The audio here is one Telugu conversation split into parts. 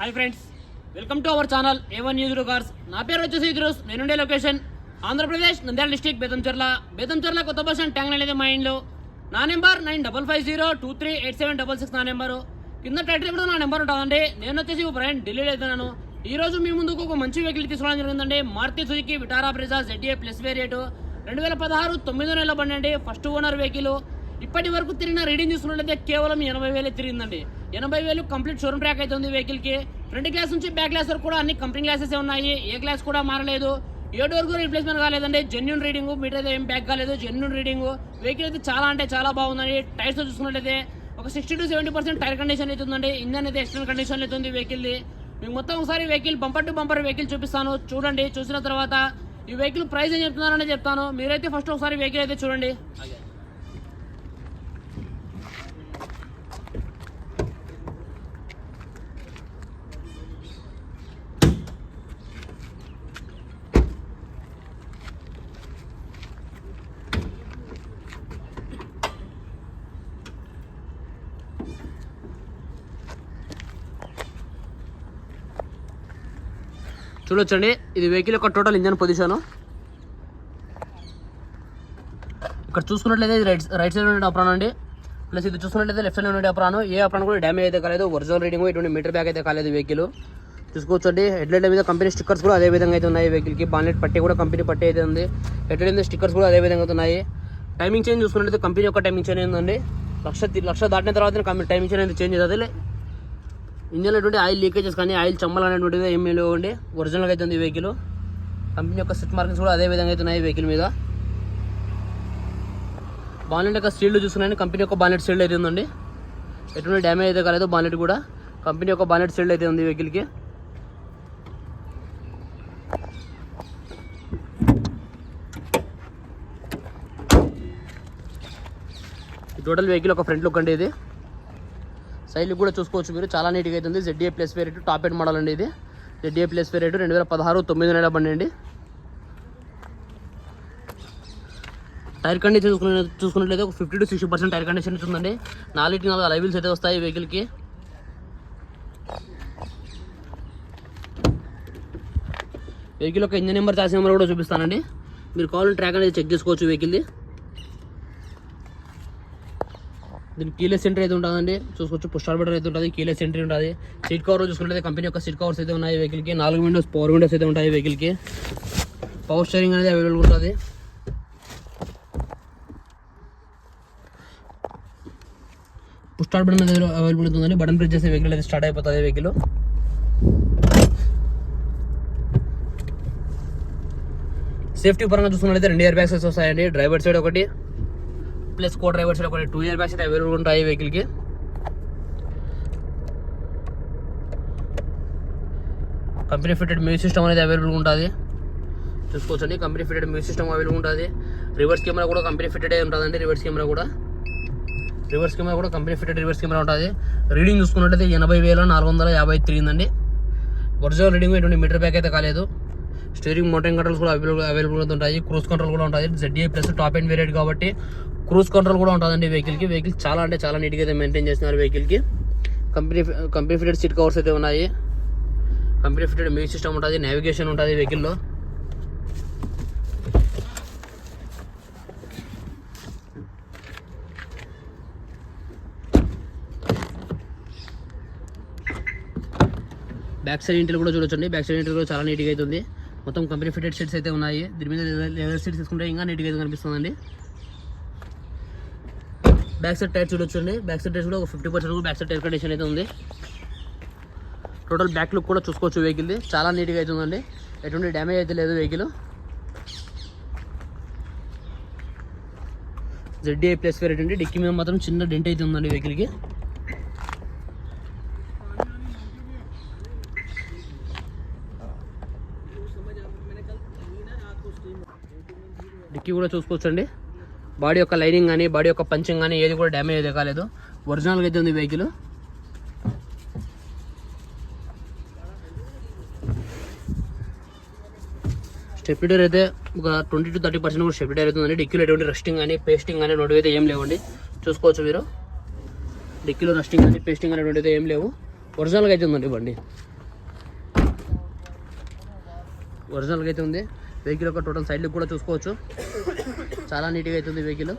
Hi friends welcome to our channel A one news రూకార్స్ నా పేరు వచ్చేసి ఇద్రూస్ నేనుండే లొకేషన్. ఆంధ్రప్రదేశ్ నంద్యాల డిస్టిక్ బేతంచెర్ల బేతంచెర్ల కొత్త బస్ ట్యాంక్ ట్యాంగ్ అనేది మా ఇంట్లో నా number nine double five zero two three eight seven double six నా నెంబరు. కింద టైటిల్ కూడా నా నెంబర్ ఉంటుందండి నేను వచ్చేసి ఒక బ్రాండ్ ఢిల్లీలో వెళ్తున్నాను. ఈ రోజు మీ ముందుకు ఒక మంచి వెహికల్ తీసుకోవడం జరిగిందండి. Maruti Suzuki Vitara Brezza ZA plus variant రెండు వేల పదహారు తొమ్మిదో నెల బండి అండి. ఫస్ట్ ఓనర్ వెహికల్ ఇప్పటి వరకు తిరిగిన రీడింగ్ చూసుకున్నట్లయితే కేవలం ఎనభై వేలే తిరిగిందండి. ఎనభై వేలు కంప్లీట్ షోరూమ్ ట్రాక్ అయితే ఉంది వెహికల్కి ఫ్రంట్ గ్లాస్ నుంచి బ్యాక్ గ్లాస్ వరకు కూడా అన్ని కంపెనీ గ్లాసెస్ ఉన్నాయి. ఏ గ్లాస్ కూడా మారలేదు. ఏ డోర్ కూడా రిప్లేస్మెంట్ కాలేదండి. జెన్యున్ రీడింగ్ మీటర్ అయితే ఏం బ్యాక్ కాలేదు. Genuine reading. వెహికల్ అయితే చాలా అంటే చాలా బాగుందండి. టైర్స్ చూసుకున్నట్లయితే ఒక sixty to seventy percent tyre condition అయితే ఉందండి ఇంజన్ అయితే ఎక్స్టర్నల్ కండిషన్ అయితే ఉంది వెహికల్ది. మీకు మొత్తం ఒకసారి vehicle bumper to bumper vehicle చూపిస్తాను. చూడండి. చూసిన తర్వాత ఈ వెహికల్ ప్రైస్ ఏం చెప్తున్నారని చెప్తాను. మీరైతే ఫస్ట్ ఒకసారి వెహికల్ అయితే చూడండి. చూడొచ్చండి. ఇది వెహికల్ యొక్క టోటల్ ఇంజన్ పొజిషను. ఇక్కడ చూసుకున్నట్లయితే ఇది రైట్ రైట్ సైడ్ ఉండే అప్రాన్ అండి. ప్లస్ ఇది చూసుకున్నట్లయితే లెఫ్ట్ సైడ్ ఉండే అప్రాన్. ఏ అప్రాన్ కూడా డ్యామేజ్ అయితే కాలేదు. ఒరిజినల్ రీడింగ్ ఇటువంటి మీటర్ బ్యాగ్ అయితే కాలేదు వెహికల్. చూసుకోవచ్చండి. హెడ్లైట్ మీద కంపెనీ స్టిక్కర్స్ కూడా అదే విధంగా అయితే ఉన్నాయి వెహికల్కి. బాన్లెట్ పట్టి కూడా కంపెనీ పట్టి అయితే ఉంది. హెడ్లైట్ మీద స్టిక్కర్స్ కూడా అదే విధంగా అయితే ఉన్నాయి. టైమింగ్ చేంజ్ చూసుకున్నట్లయితే కంపెనీ యొక్క టైమింగ్ చేంజ్ ఉందండి లక్ష లక్ష దాటిన తర్వాత కంపెనీ టైమింగ్ చేంజ్ అయితే చేంజ్ అవుతుంది. ఇంజన్ అటువంటి ఆయిల్ లీకేజెస్ కానీ ఆయిల్ చమ్మలు అనేటువంటిది ఏమీ లేవండి. ఒరిజినల్గా అయితే ఉంది ఈ వెహికల్ కంపెనీ యొక్క సిట్ మార్కెట్స్ కూడా అదే విధంగా అయితే ఉన్నాయి ఈ వెహికల్ మీద. బానెట్ యొక్క స్టీల్ చూసుకున్నాను కంపెనీ యొక్క బానెట్ స్టీల్ అయితే ఉందండి. ఎటువంటి డ్యామేజ్ అయితే కాలేదు బానెట్ కూడా. కంపెనీ యొక్క బానెట్ స్టీల్ అయితే ఉంది ఈ వెహికల్కి టోటల్ వెహికల్ ఒక ఫ్రంట్ లుక్ అండి ఇది. స్టైల్ కూడా చూసుకోవచ్చు మీరు. చాలా నీట్గా అవుతుంది ZA plus variant top end model అండి ఇది. జెడ్ఏ ప్లస్ వేరియట్ రెండు వేల పదహారు తొమ్మిది నెల బండి అండి. టైర్ కండిషన్ చూసుకునే చూసుకున్నట్లయితే ఒక fifty to sixty percent tyre condition ఉందండి నాలుగు నాలుగు అలైవిల్స్ అయితే వస్తాయి వెహికల్కి వెహికల్ యొక్క ఇంజన్ నెంబర్ చార్జ్ నెంబర్ కూడా చూపిస్తానండి. మీరు కావాలని ట్రాక్ అనేది చెక్ చేసుకోవచ్చు వెహికల్ది దీనికి కీలెస్ సెంటర్ అయితే ఉంటుందండి చూసుకోవచ్చు పుష్ బటన్ అయితే ఉంటుంది కీలెస్ సెంటర్ ఉంటుంది సీట్ కవర్ చూసుకుంటే కంపెనీ యొక్క సీట్ కవర్స్ అయితే ఉన్నాయి వెహికల్కి. నాలుగు విండోస్ పవర్ విండోస్ అయితే ఉంటాయి వెహికల్కి. పవర్ స్టేరింగ్ అనేది అవైలబుల్ ఉంటుంది పుష్ స్టార్ట్ బటన్ అనేది అవైలబుల్ ఉంటుందండి. బటన్ ప్రెస్ చేసే వెహికల్ అయితే స్టార్ట్ అయిపోతుంది వెహికల్. సేఫ్టీ పరంగా చూసుకున్నట్లయితే రెండు ఇయర్ బ్యాగ్స్ వస్తాయండి. డ్రైవర్ సైడ్ ఒకటి. ప్లస్ కో డ్రైవర్స్ ఒక ఒకటి టూ ఇయర్ బ్యాగ్స్ అయితే అవైలబుల్ ఉంటాయి వెహికల్కి కంపెనీ ఫిటెడ్ మ్యూజిక్ సిస్టమ్ అనేది అవైలబుల్ ఉంటుంది. చూసుకోవచ్చండి. Company fitted music system available ఉంటుంది. రివర్స్ కెమెరా కూడా కంపెనీ ఫిటెడ్ ఉంటుందండి. రివర్స్ కెమెరా కూడా. రివర్స్ కెమెరా కూడా కంపెనీ ఫిటెడ్ రివర్స్ కెమెరా ఉంటుంది. రీడింగ్ చూసుకున్నట్లయితే ఎనభై వేల నాలుగు వందల యాభై తిరిగిందండి ఒరిజినల్ రీడింగ్ ఎటువంటి మీటర్ బ్యాక్ అయితే కాలేదు. స్టీరింగ్ మోటరింగ్ కంట్రోల్స్ కూడా అవైలబుల్ అవైలబుల్ ఉంటాయి. క్రూజ్ కంట్రోల్ కూడా ఉంటుంది ZA plus top end variant కాబట్టి క్రూజ్ కంట్రోల్ కూడా ఉంటుందండి వెహికల్కి. వెహికల్ చాలా అంటే చాలా నీట్గా అయితే మెయింటైన్ చేస్తున్నారు వెహికల్కి. Company company fitted seat covers అయితే ఉన్నాయి. కంపెనీ ఫిటెడ్ మ్యూజిక్ సిస్టమ్ ఉంటుంది నావిగేషన్ ఉంటుంది వెహికల్లో. బ్యాక్ సైడ్ ఇంటర్ కూడా చూడొచ్చండి. బ్యాక్ సైడ్ ఇంటర్ కూడా చాలా నీట్గా అయితే ఉంది. మొత్తం కంపెనీ ఫిటెడ్ సీట్స్ అయితే ఉన్నాయి. దీని మీద లెదర్ సీట్స్ తీసుకుంటే ఇంకా నీట్గా అయితే కనిపిస్తుందండి. బ్యాక్ సైడ్ టైర్ చూడొచ్చండి. బ్యాక్ సైడ్ టైర్స్ కూడా ఒక fifty percent back side tyre condition అయితే ఉంది. టోటల్ బ్యాక్ లుక్ కూడా చూసుకోవచ్చు వెహికల్ది చాలా నీట్గా అయితే ఉందండి. ఎటువంటి డ్యామేజ్ అయితే లేదు వెహికల్ జెడ్డీఐ ప్లస్ వేరే అండి డిక్కీ మీద మాత్రం చిన్న డెంట్ అయితే ఉందండి వెహికల్కి డిక్కీ కూడా చూసుకోవచ్చండి. బాడీ యొక్క లైనింగ్ కానీ బాడీ యొక్క పంచింగ్ కానీ ఏది కూడా డ్యామేజ్ అయితే కాలేదు. ఒరిజినల్గా అయితే ఉంది వెహికల్ స్టెప్లిటర్ అయితే ఒక ట్వంటీ టు థర్టీ పర్సెంట్ కూడా స్టెప్లిటర్ అవుతుందండి డిక్కీలో ఎటువంటి రెస్టింగ్ కానీ పేస్టింగ్ కానీ నోటి అయితే ఏం లేవండి. చూసుకోవచ్చు మీరు. డిక్కీలో రెస్టింగ్ కానీ పేస్టింగ్ అనేటువంటి అయితే ఏం లేవు. ఒరిజినల్గా అయితే ఉందండి బండి. ఒరిజినల్గా అయితే ఉంది. వెహికల్ యొక్క టోటల్ సైడ్ కూడా చూసుకోవచ్చు. చాలా నీట్గా అయితే ఉంది వెహికల్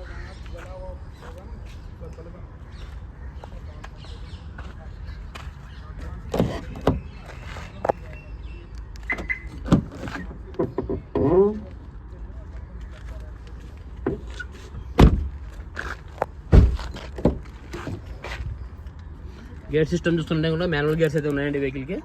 గేర్ సిస్టమ్ చూస్తుంటే కూడా మాన్యువల్ గేర్స్ అయితే ఉన్నాయండి వెహికల్కి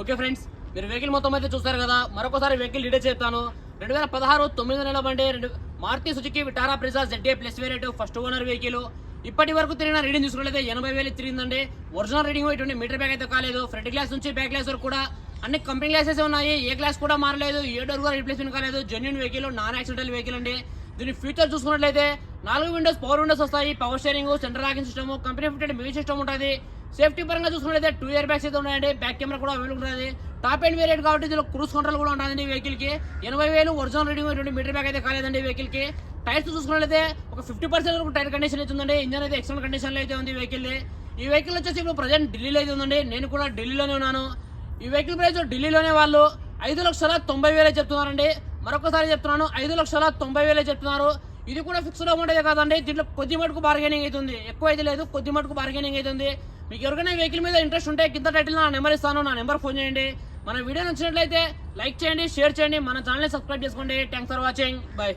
ఓకే ఫ్రెండ్స్ మీరు వెహికల్ మొత్తం అయితే చూస్తారు కదా మరొకసారి వెహికల్ డీటెయిల్స్ చెప్తాను. రెండు వేల పదహారు తొమ్మిది నెలల బండి రెండు Maruti Suzuki Vitara Brezza ZA plus variant first owner vehicle ఇప్పటి వరకు తిరిగిన రీడింగ్ చూసుకున్నట్లయితే ఎనభై వేలు తిరిగిందండి. ఒరిజినల్ రీడింగ్ ఇటువంటి మీటర్ బ్యాగ్ అయితే కాలేదు. ఫ్రంట్ గ్లాస్ నుంచి బ్యాక్ గ్లాస్ వరకు కూడా అన్ని కంపెనీ గ్లాసెస్ ఉన్నాయి. ఏ గ్లాస్ కూడా మారలేదు. ఏ డోర్ కూడా రీప్లేస్మెంట్ కాలేదు. Genuine vehicle non accidental vehicle అండి. దీని ఫ్యూచర్ చూసుకున్నట్లయితే నాలుగు విండోస్ పవర్ విండోస్ వస్తాయి. Power steering central locking system company fitted music system ఉంటుంది. సేఫ్టీ పరంగా చూసుకున్నట్లయితే టూ ఇయర్ బ్యాగ్స్ అయితే ఉన్నాయండి. బ్యాక్ కెమెరా కూడా అవైలబుల్ ఉంటుంది టాప్ అండ్ వేరియట్ కాబట్టి ఇందులో క్రూజ్ కంట్రోల్ కూడా ఉంటుందండి వెహికల్కి. ఎనభై వేలు ఒరిజినల్ రీడింగ్ ఇటువంటి మీటర్ బ్యాగ్ అయితే కాలేదండి వెహికల్కి. టైర్స్ చూసుకున్నట్లయితే ఒక ఫిఫ్టీ పర్సెంట్ వరకు టైర్ కండిషన్ అయితే ఉందండి. ఇంజన్ అయితే ఎక్సలెంట్ కండిషన్లో అయితే ఉంది వెహికల్ ఈ వెహికల్ వచ్చేసి ఇప్పుడు ప్రజెంట్ ఢిల్లీలో అయితే ఉందండి. నేను కూడా ఢిల్లీలోనే ఉన్నాను. ఈ వెహికల్ ప్రైస్ ఢిల్లీలోనే వాళ్ళు ఐదు లక్షల తొంభై వేలే చెప్తున్నారండి. మరొకసారి చెప్తున్నాను ఐదు లక్షల తొంభై వేలే చెప్తున్నారు. ఇది కూడా ఫిక్స్డ్ అమౌంట్ అయితే కాదండి. దీంట్లో కొద్ది మటుకు బార్గెనింగ్ అవుతుంది ఎక్కువ అయితే లేదు కొద్ది మటుకు బార్గెనింగ్ అవుతుంది మీకు ఎవరికైనా వెహికల్ మీద ఇంట్రెస్ట్ ఉంటే కింద టైటిల్ నా నెంబర్ ఇస్తాను నా నెంబర్ ఫోన్ చేయండి. మన వీడియో నచ్చినట్లయితే లైక్ చేయండి షేర్ చేయండి. మన ఛానల్ సబ్స్క్రైబ్ చేసుకోండి. Thanks for watching bye